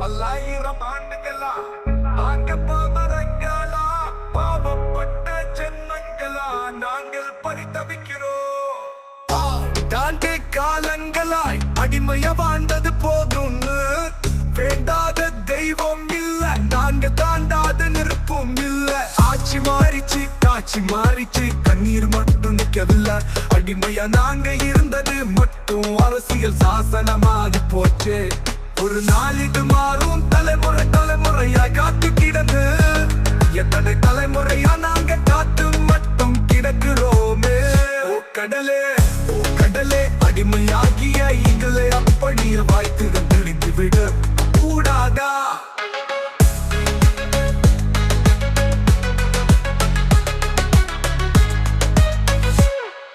பல்லாயிரம் ஆண்டுகளா நாங்க பாமரங்களா பாவப்பட்ட ஜென்மங்களா நாங்கள் பரிதவிக்கிறோம். தாண்டி காலங்களாய் அடிமைய வாழ்ந்தது போதும்னு வேண்டாத தெய்வம் இல்ல நாங்க தாண்டாத நெருப்பும் இல்ல. ஆட்சி மாறிச்சு காட்சி மாறிச்சு கண்ணீர் மட்டும் நிக்கவில்ல. அடிமையா நாங்க இருந்தது மட்டும் அரசியல் சாசனமாகி போச்சு. ஒரு நாள் இது மாறும் தலைமுறை தலைமுறையா காத்து கிடந்து. எத்தனை தலைமுறையா நாங்க காத்து மட்டும் கிடக்கிறோமே. ஓ கடலே ஓ கடலே அடிமையாகிய எங்களை அப்படியே வாய்த்து தெளிந்து விட. கூடாதா?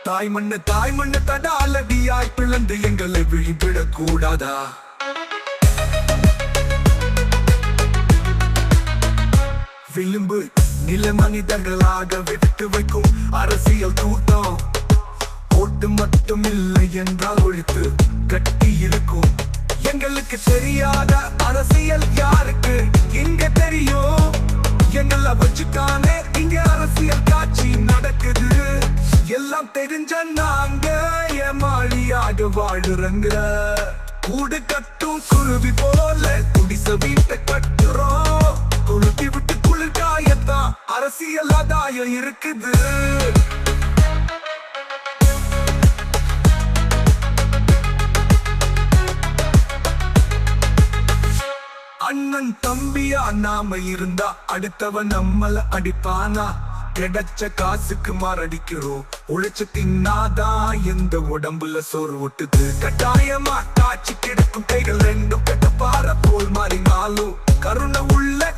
தாய் மண்ணு தாய் மண்ணு தடாலடியாய் பிளந்து எங்களை விழிவிடக் கூடாதா விளிம்பு நில மனிதர்களாக விட்டு வைக்கும் அரசியல் கூட்டம் ஓட்டு மட்டும் இல்லை என்றால் ஒழித்து கட்டி இருக்கும் எங்களுக்கு தெரியாத அரசியல் யாருக்கு இங்க தெரியும்? எங்களை வச்சுக்கானே இங்க அரசியல் காட்சி நடக்குது. எல்லாம் தெரிஞ்ச நாங்க ஏமாளியாக வாழுறங்க கூடு கட்டும் குருவி போல குடிச வீட்டை கட்டுறோம். அரசியல் இருக்குது. அண்ணன் தம்பியா நாம இருந்தா அடுத்தவன் நம்மள அடிப்பானா? கிடைச்ச காசுக்கு மாரடிக்கிறோம். உழைச்சு தின்னாதான் இந்த உடம்புல சோறு ஒட்டுது? கட்டாயமா காட்சி கிடக்கும் கைகள் ரெண்டும் கெட்ட போல் மாறினாலும் கருணை உள்ள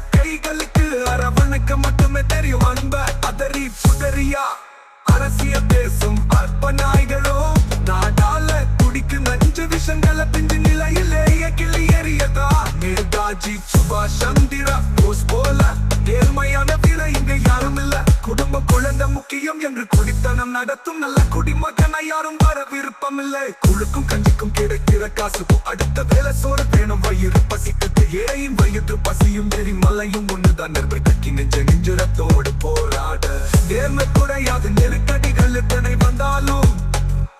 யாரும் வர விருப்பம் இல்லை குழுக்கும் கஞ்சிக்கும் கிடைக்கிற காசுக்கும் அடுத்த வேலை சோறு வேணும். வயிறு பசிக்குது. ஏழையும் வயிற்று பசியும். எரிமலையும் ஒண்ணுதான். நெருப்பை கட்டி நெஞ்ச நெஞ்சுரத்தோடு போராட. நேர்மை குறையாது. நெருக்கடிகள் எத்தனை வந்தாலும்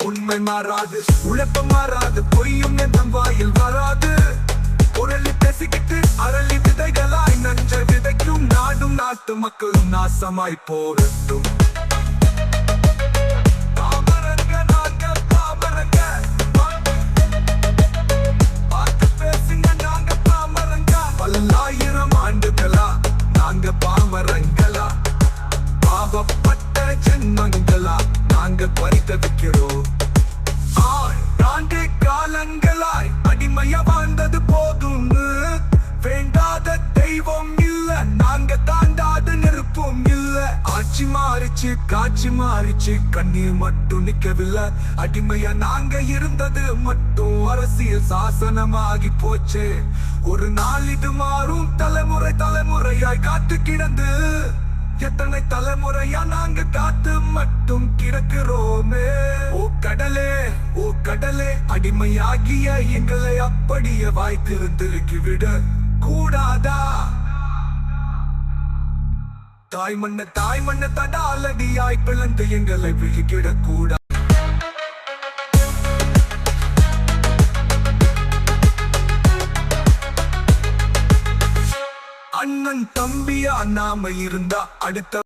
உண்மை மாறாது. உழைப்பம் மாறாது. பொய்யும் நம் வாயில் வராது. குரலி பேசிக்கிட்டு அரளி விதைகளாய் நஞ்ச விதைக்கும். நாடும் நாட்டு மக்களும் நாசமாய் போரட்டும் ஆட்சி மாறிச்சு காட்சி மாறிச்சு. கண்ணீர் மட்டும் நிக்கவில்லை. அடிமையா நாங்க இருந்தது மட்டும். அரசியல் சாசனமாகி போச்சு. ஒரு நாள் இது மாறும். தலைமுறை தலைமுறையாய் காத்து கிடந்து. எத்தனை தலைமுறையா நாங்க காத்து மட்டும் கிடக்கிறோமே. ஓ கடலே ஓ கடலே. அடிமையாகிய எங்களை அப்படியே வாய்த்திருந்திருக்கு விட கூடாதா? தாய் மண்ண தாய் மண்ண தடாலடியாய் பிளந்து எங்களை விழிக்கிட கூடா அண்ணன் தம்பியா நாம இருந்தா அடுத்த